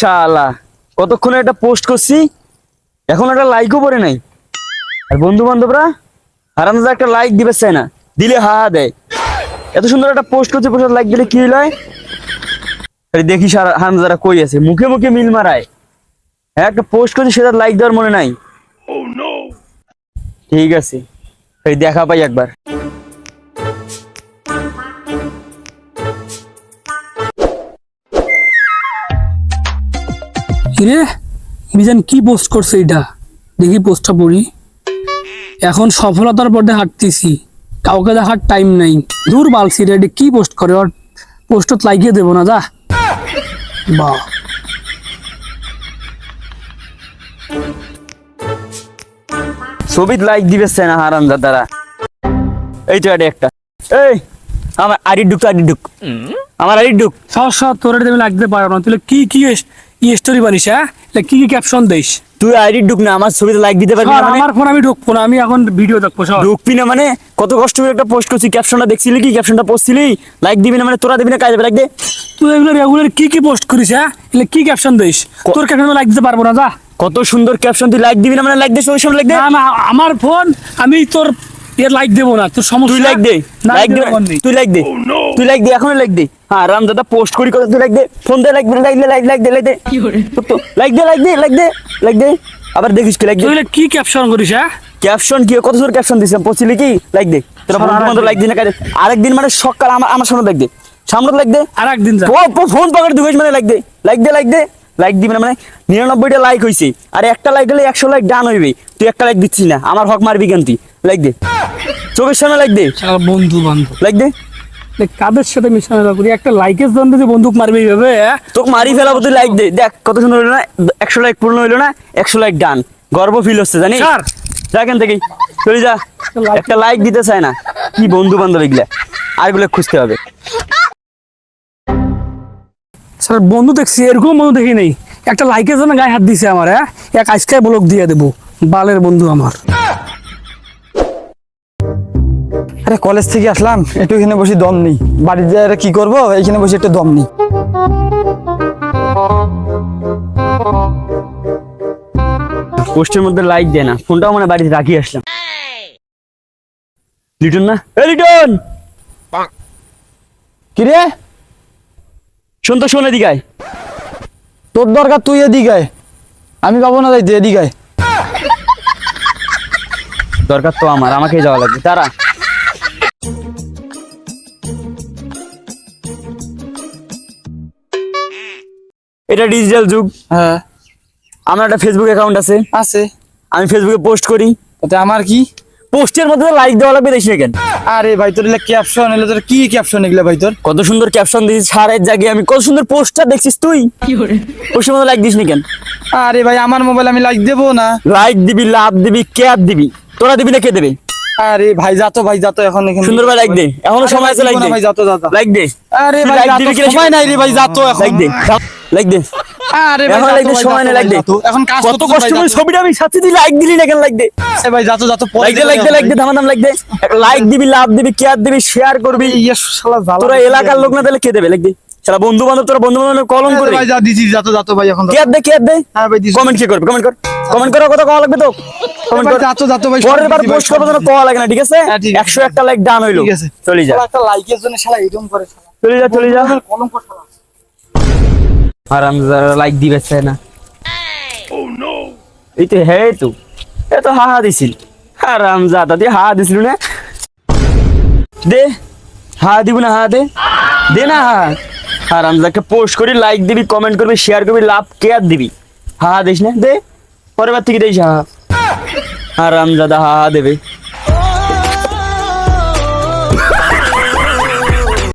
শালা কতক্ষণে একটা পোস্ট করছি? এখন একটা লাইকও পড়ে নাই। আর বন্ধু বান্ধবরা হারামজা একটা লাইক দিবে চায় না। দিলে হা হা দেয়। এত সুন্দর একটা পোস্ট করছে পোস্ট লাইক দিলে কি আরে দেখি হারামজারা কই আছে। মুখে মুখে মিল মারায়। হ্যাঁ একটা পোস্ট করছে সেটা লাইক দেওয়ার মনে নাই। ঠিক আছে। দেখা পাই একবার। কিরে? মিজান কি পোস্ট করছে এটা? দেখি পোস্টটা পড়ি। এখন সফলতার পথে হাঁটতেছি। কাউকে দেখার টাইম নাই। দূর বালছি রে কি পোস্ট করে? ওর পোস্টত লাইকিয়ে দেবো না যা। বাহ ছবিত লাইক দিবে না হারামজা দ্বারা এই তো এটা একটা। এই আমার আড়ি ঢুক আড়ি ঢুক। আমার আড়ি ঢুক। সব সব তোর আমি লাগতে পারো না। তুই কি কি ই স্টোরি বানিস হ্যাঁ? কি কি ক্যাপশন দিস? তুই আইডি ঢুক না আমার ছবিতে লাইক দিতে পারবি না মানে? আমার ফোন আমি ঢুকবো না আমি এখন ভিডিও দেখব সব ঢুকবি না মানে? কত কষ্ট করে একটা পোস্ট করছি ক্যাপশনটা দেখছিলি কি? ক্যাপশনটা পোস্টছিলি লাইক দিবি না মানে তোরা দিবি না কাজ লাইক দে। তুই এগুলো রেগুলার কি কি পোস্ট করিস হ্যাঁ? এগুলো কি ক্যাপশন দিস? তোর ক্যাপশন লাইক দিতে পারব না যা। কত সুন্দর ক্যাপশন তুই লাইক দিবি না মানে লাইক দে সঙ্গে সঙ্গে লাইক দে। না না আমার ফোন আমি তোর এর লাইক দেবো না তোর সমস্যা তুই লাইক দে। লাইক দে দেবো তুই লাইক দে। তুই লাইক দে এখনই লাইক দে। হ্যাঁ রাম দাদা পোস্ট করি কত লাইক দে ফোন দে লাইক দে লাইক দে লাইক লাইক দে লাইক দে লাইক দে লাইক দে লাইক দে লাইক দে আবার দেখিস কি লাইক দে কি ক্যাপশন করিস হ্যাঁ ক্যাপশন কি কত সুন্দর ক্যাপশন দিছিস পড়ছিলি কি লাইক দে তোরা সর, বন্ধু বান্ধব আরেকদিন। লাইক দিন কাজে আরেকদিন মানে সকাল আমার আমার সামনে লাইক দে সামনে লাইক দে আর একদিন যা ফোন পকেটে ঢুকেছ মানে লাইক দে লাইক দে লাইক দে লাইক দিবি না মানে নিরানব্বইটা লাইক হয়েছে আর একটা লাইক হলে একশো লাইক ডান হইবে তুই একটা লাইক দিচ্ছিস না আমার হক মারবি কেন তুই লাইক দে চোখের সামনে লাইক দে বন্ধু বান্ধব লাইক দে কাদের সাথে মিশানো করি একটা লাইকের জন্য যে বন্দুক মারবে এইভাবে? তোকে মারি ফেলাবো তুই লাইক দে দেখ কত সুন্দর হইল না? একশো লাইক পূর্ণ হইল না? একশো লাইক ডান গর্ব ফিল হচ্ছে এখান থেকে। চলে যা। একটা লাইক দিতে চায় না। কি বন্ধু বান্ধব এগুলা? আরগুলো খুঁজতে হবে। স্যার বন্ধু দেখছি এরকম বন্ধু দেখি নেই। একটা লাইকের জন্য গায়ে হাত দিছে আমার হ্যাঁ এক আজকে ব্লক দিয়ে দেবো। বালের বন্ধু আমার। আরে কলেজ থেকে আসলাম একটু এখানে বসে দম নেই। বাড়ির যায় কি করব? এখানে বসে একটু দম নেই। পোস্টের মধ্যে লাইক দেয় না। ফোনটাও মানে বাড়িতে রাখি আসলাম। লিটন না? এ লিটন! কিরে শোন তো শোন এদিকে তোর দরকার তুই এদিকে আমি পাবো না যাইতে এদিকে দরকার তো আমার আমাকেই যাওয়া লাগবে। তারা এটা ডিজিটাল যুগ। হ্যাঁ। আমার একটা ফেসবুক অ্যাকাউন্ট আছে। আছে। আমি ফেসবুকে পোস্ট করি। তাতে আমার কি? পোস্টের মধ্যে লাইক দেওয়া লাগবে দেখি কেন আরে ভাই তোর এগুলা ক্যাপশন এগুলো তোর কি ক্যাপশন এগুলা ভাই তোর? কত সুন্দর ক্যাপশন দিয়েছিস সারের জায়গায় আমি। কত সুন্দর পোস্টার দেখছিস তুই। পোস্টের মধ্যে লাইক দিস নি কেন আরে ভাই আমার মোবাইল আমি লাইক দেবো না। লাইক দিবি লাভ দিবি কেয়ার দিবি। তোরা দিবি না কে দেবে? আরে ভাই যাতো ভাই যাতো এখন এখানে। সুন্দর করে লাইক দে। এখনও সময় আছে লাইক না দে। ভাই যাতো যাতো লাইক দে। আরে ভাই যাতো দিবি কিনা সময় নাই রে ভাই যাতো এখন। লাইক দে। লাইক দে আরে ভাই লাইক দে সময় নেই লাইক দে এখন কাজ কত কষ্ট করে ছবিটা আমি সাথে দিই লাইক দিলি না কেন লাইক দে এ ভাই যাতো যাতো লাইক দে লাইক দে লাইক দে ধামাধাম লাইক দে লাইক দিবি লাভ দিবি কেয়ার দিবি শেয়ার করবি। ইয়ে শালা জ্বালা তোরা এলাকার লোক না তাহলে কে দেবে লাইক দে সারা বন্ধু বান্ধব তোরা বন্ধু বান্ধব কলম আরে করে ভাই যা দিছি যাতো যাতো ভাই এখন কেয়ার দে কেয়ার দে। হ্যাঁ ভাই দিছি। কমেন্ট কে করবে কমেন্ট কর। কমেন্ট করার কথা কওয়া লাগবে তো? কমেন্ট কর। যাতো যাতো ভাই পরের বার সব দিছি ভাই, পোস্ট সব যেন কওয়া লাগে না ঠিক আছে? হ্যাঁ, একশো একটা লাইক ডান হইল। ঠিক আছে। চলে যা। একটা লাইকের জন্য শালা এরকম করে চলে যা চলে যা। শালা। আর আমি লাইক দিবে চাই না। এই তো, হে তো, এ তো হা হা দিছিল। আর আমজাদা দিয়ে হা দিছিল না? দে, হা দিব না, হা দে। দে না, হা আর আমজাকে পোস্ট করি লাইক দিবি কমেন্ট করবি শেয়ার করবি লাভ কেয়ার দিবি। হা হা দিস না, দে। পরের বার থেকে দিস, হা আর আমজাদা হা হা দেবে।